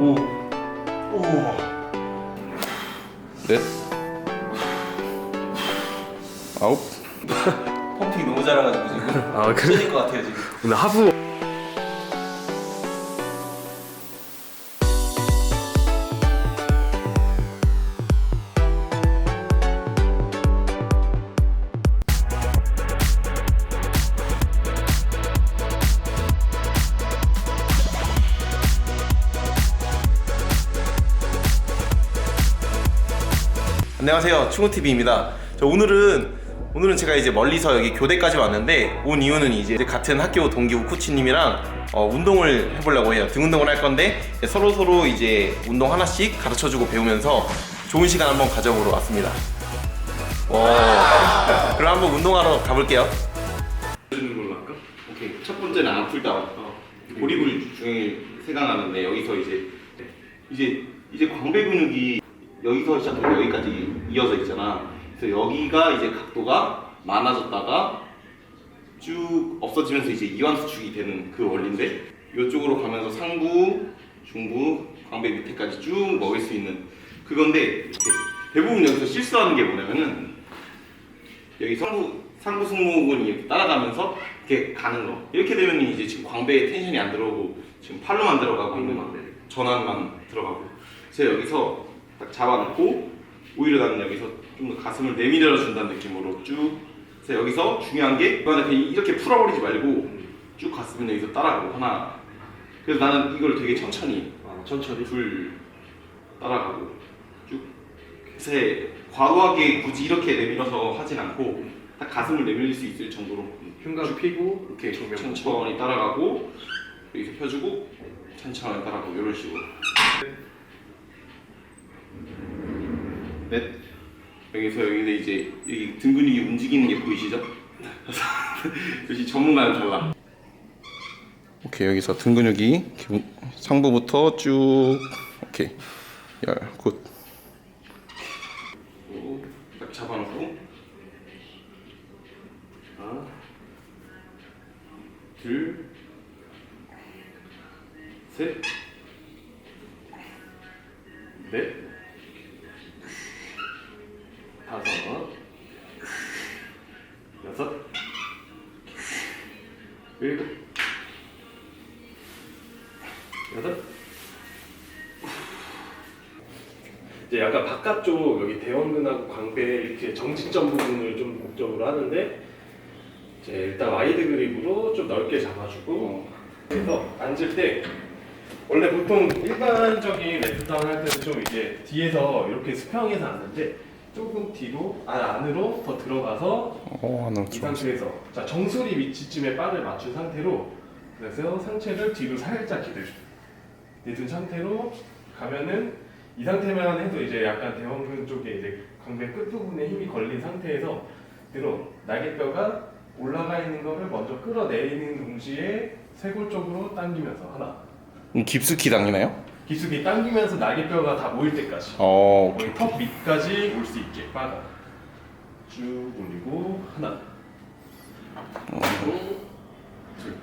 오. 오. 넷 아홉 펌핑 너무 잘해가지고 지금 아 그래? 것 같아요 지금. 오늘 하부 안녕하세요. 충우TV입니다. 저 오늘은 오늘은 제가 이제 멀리서 여기 교대까지 왔는데 온 이유는 이제 같은 학교 동기 우쿠치님이랑 어, 운동을 해보려고 해요. 등 운동을 할 건데 서로 서로 이제 운동 하나씩 가르쳐주고 배우면서 좋은 시간 한번 가져보러 왔습니다. 와. 그럼 한번 운동하러 가볼게요. 해주는 걸로 할까? 오케이. 첫 번째는 안 풀다운. 고리굴 중에 생각나는데 여기서 이제 이제 이제 광배 근육이 여기서 시작해서 여기까지 이어져 있잖아. 그래서 여기가 이제 각도가 많아졌다가 쭉 없어지면서 이제 이완수축이 되는 그 원리인데 이쪽으로 가면서 상부, 중부, 광배 밑에까지 쭉 먹을 수 있는 그건데 대부분 여기서 실수하는 게 뭐냐면은 여기 상부 상부 승모근이 이렇게 따라가면서 이렇게 가는 거. 이렇게 되면 이제 지금 광배에 텐션이 안 들어오고 지금 팔로만 들어가고 있는 건데 전환만 들어가고. 제가 여기서 딱 잡아놓고 오히려 나는 여기서 좀 더 가슴을 내밀어 준다는 느낌으로 쭉. 그래서 여기서 중요한 게 이거는 그냥 이렇게 풀어버리지 말고 쭉 갔으면 여기서 따라가고 하나. 그래서 나는 이걸 되게 천천히 아 천천히? 둘 따라가고 쭉세 과도하게 굳이 이렇게 내밀어서 하진 않고 딱 가슴을 내밀릴 수 있을 정도로 흉곽 피고 이렇게 천천히 따라가고 여기서 펴주고 천천히 따라가고 이런 식으로 넷 여기서 여기서 이제 여기 등 근육이 움직이는 게 보이시죠? 역시 전문가는 달라 오케이 여기서 등 근육이 상부부터 쭉 오케이. 열굿. 딱 잡아놓고. 하나 둘, 셋, 넷 다섯 여섯 일곱 여덟. 이제 약간 바깥쪽 여기 대원근하고 광배 이렇게 정직점 부분을 좀 목적으로 하는데 이제 일단 와이드 그립으로 좀 넓게 잡아주고 그래서 앉을 때 원래 보통 일반적인 레프다운 할 때는 좀 이제 뒤에서 이렇게 수평해서 앉는데 조금 뒤로 아 안으로 더 들어가서 어 하나 이 상태에서. 자 정수리 위치쯤에 바를 맞춘 상태로 그래서 상체를 뒤로 살짝 기대줘. 내둔 상태로 가면은 이 상태만 해도 이제 약간 대원근 쪽에 이제 광배 끝 부분에 힘이 걸린 상태에서 그대로 날개뼈가 올라가 있는 거를 먼저 끌어내리는 동시에 쇄골 쪽으로 당기면서 하나. 깊숙이 당기나요? 기숙이 당기면서 날개뼈가 다 모일 때까지. 어 거의 턱 밑까지 올 수 있게. 빠가. 쭉 올리고 하나. 그리고 둘.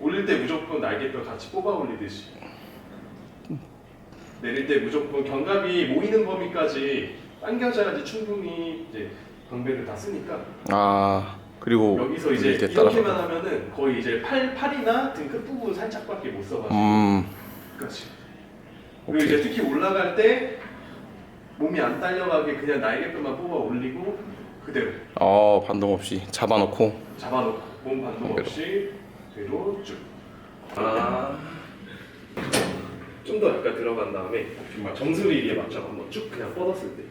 올릴 때 무조건 날개뼈 같이 뽑아 올리듯이. 내릴 때 무조건 견갑이 모이는 범위까지 당겨져야지 충분히 이제 광배를 다 쓰니까. 아 그리고 여기서 이제 이렇게. 이렇게만 하면은 거의 이제 팔 팔이나 등 끝 부분 살짝밖에 못 써가지고. 음. 그렇지. 그리고 오케이. 이제 특히 올라갈 때 몸이 안 딸려가게 그냥 날개뼈만 뽑아 올리고 그대로 어 반동 없이 잡아놓고 잡아놓고 몸 반동 그대로. 없이 그대로 쭉. 아. 좀더 약간 들어간 다음에 정수리 위에 맞춰 한번 쭉 그냥 뻗었을 때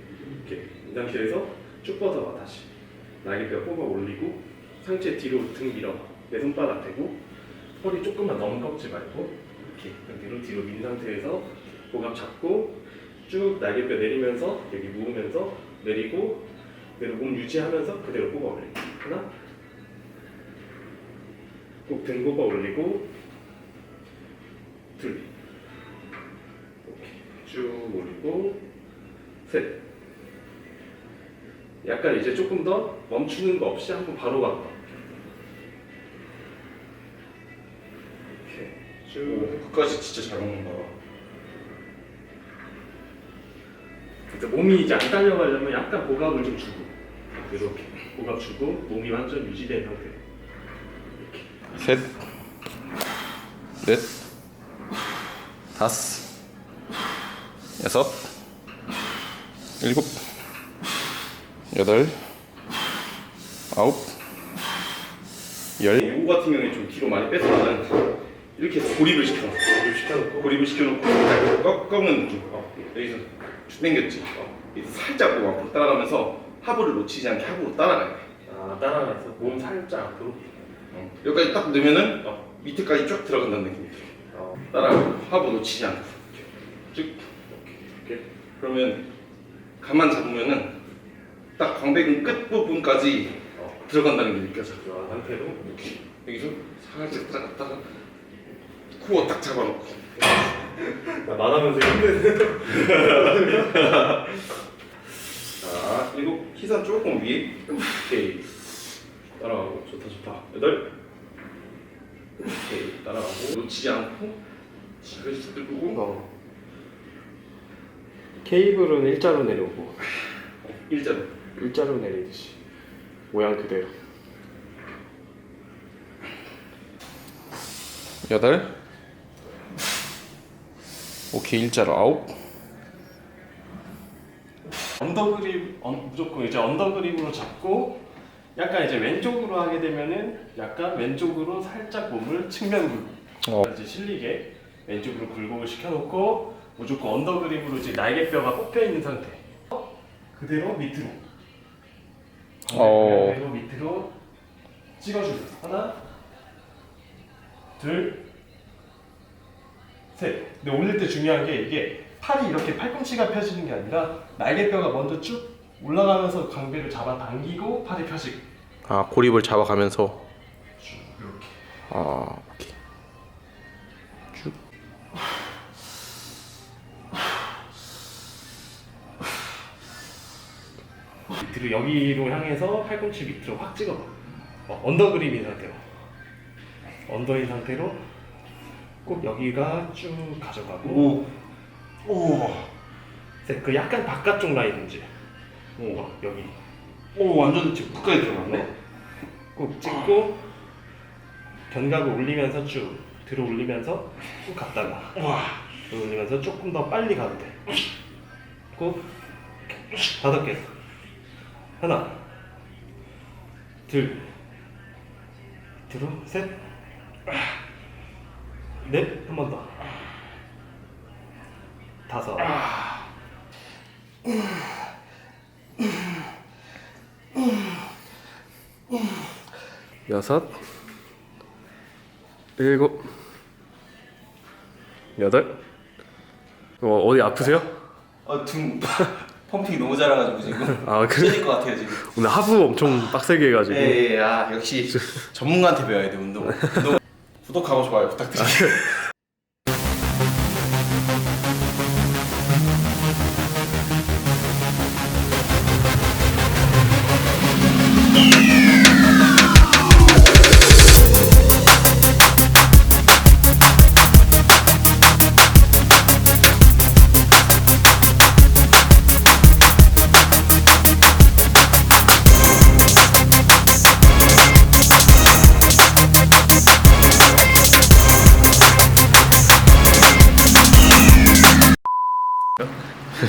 이렇게 이 상태에서 쭉 뻗어봐 다시 날개뼈 뽑아 올리고 상체 뒤로 등 밀어 내 손바닥 대고 허리 조금만 너무 꺾지 말고 이렇게 뒤로 뒤로 민 상태에서 고갑 잡고 쭉 날개뼈 내리면서 여기 누우면서 내리고 그대로 몸 유지하면서 그대로 뽑아 올리고 하나. 꼭등 뽑아 올리고 둘. 오케이. 쭉 올리고 셋. 약간 이제 조금 더 멈추는 거 없이 한번 바로 간다 이렇게 쭉. 끝까지 진짜 잘 먹는다 그러니까 몸이 이제 안 딸려가려면 약간 고갑을 좀 주고. 이렇게 고갑 주고 몸이 완전 유지된 상태. 셋, 넷, 다섯, 여섯, 일곱, 여덟, 아홉, 열. 요거 같은 경우에 좀 뒤로 많이 뺐으면 이렇게 고립을 시켜놔. 이렇게 시켜놓고? 고립을 시켜놓고. 딱 꺾, 꺾는 느낌. 어, 여기서 쭉 당겼지. 어, 살짝 뭐 앞으로 따라가면서 하부를 놓치지 않게 하부로 따라가야 돼. 아 따라가면서 몸 살짝 앞으로. 어, 여기까지 딱 넣으면은 어. 밑에까지 쭉 들어간다는 느낌이 들어. 어. 따라가고 하부 놓치지 않고 쭉. 이렇게. 그러면 가만 잡으면은 딱 광배근 끝 부분까지 어. 들어간다는 게 느껴져. 들어간 상태로 이렇게. 여기서 살짝 들어갔다가 코어 딱 잡아놓고. 나 말하면서 힘든. 자, 그리고 키선 조금 위에. 오케이. 따라가고 좋다 좋다. 여덟. 오케이 따라가고. 놓치지 않고 지그시 들고 어. 케이블은 일자로 내려오고 일자로. 일자로 내리듯이 모양 그대로 여덟 오케이 일자로 아홉 언더그립 언, 무조건 이제 언더그립으로 잡고 약간 이제 왼쪽으로 하게 되면은 약간 왼쪽으로 살짝 몸을 측면 굴 어. 이제 실리게 왼쪽으로 굴곡을 시켜놓고 무조건 언더그립으로 이제 날개뼈가 꼽혀 있는 상태 그대로 밑으로 어. 그대로 밑으로 찍어주세요 하나 둘 셋. 근데 올릴 때 중요한 게 이게 팔이 이렇게 팔꿈치가 펴지는 게 아니라 날개뼈가 먼저 쭉 올라가면서 광배를 잡아 당기고 팔이 펴지고. 아 고립을 잡아가면서? 쭉 이렇게. 아 오케이. 밑으로 여기로 향해서 팔꿈치 밑으로 확 찍어봐. 어, 언더 그립인 상태로. 언더인 상태로 꼭 여기가 쭉 가져가고 오. 오. 네, 그 약간 바깥쪽 라인인지 오. 어, 여기 오 완전 지금 끝까지 들어갔네. 꼭 찍고 견갑을 올리면서 쭉 들어 올리면서 쭉 갔다가 와. 들어 올리면서 조금 더 빨리 가도 돼. 꼭 다섯 개 하나 둘 들어 셋 넷한번 더. 다섯. 여섯. 일곱. 여덟. 어, 어디 아프세요? 어등 펌핑 너무 잘해가지고 지금 아 그래? 찢을 것 같아요 지금. 오늘 하부 엄청 빡세게 해가지고. 예예 아 역시 전문가한테 배워야 돼 운동 운동 구독하고 좋아요 부탁드립니다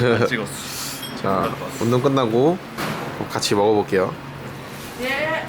찍었어. 자, 운동 끝나고 같이 먹어볼게요. 예.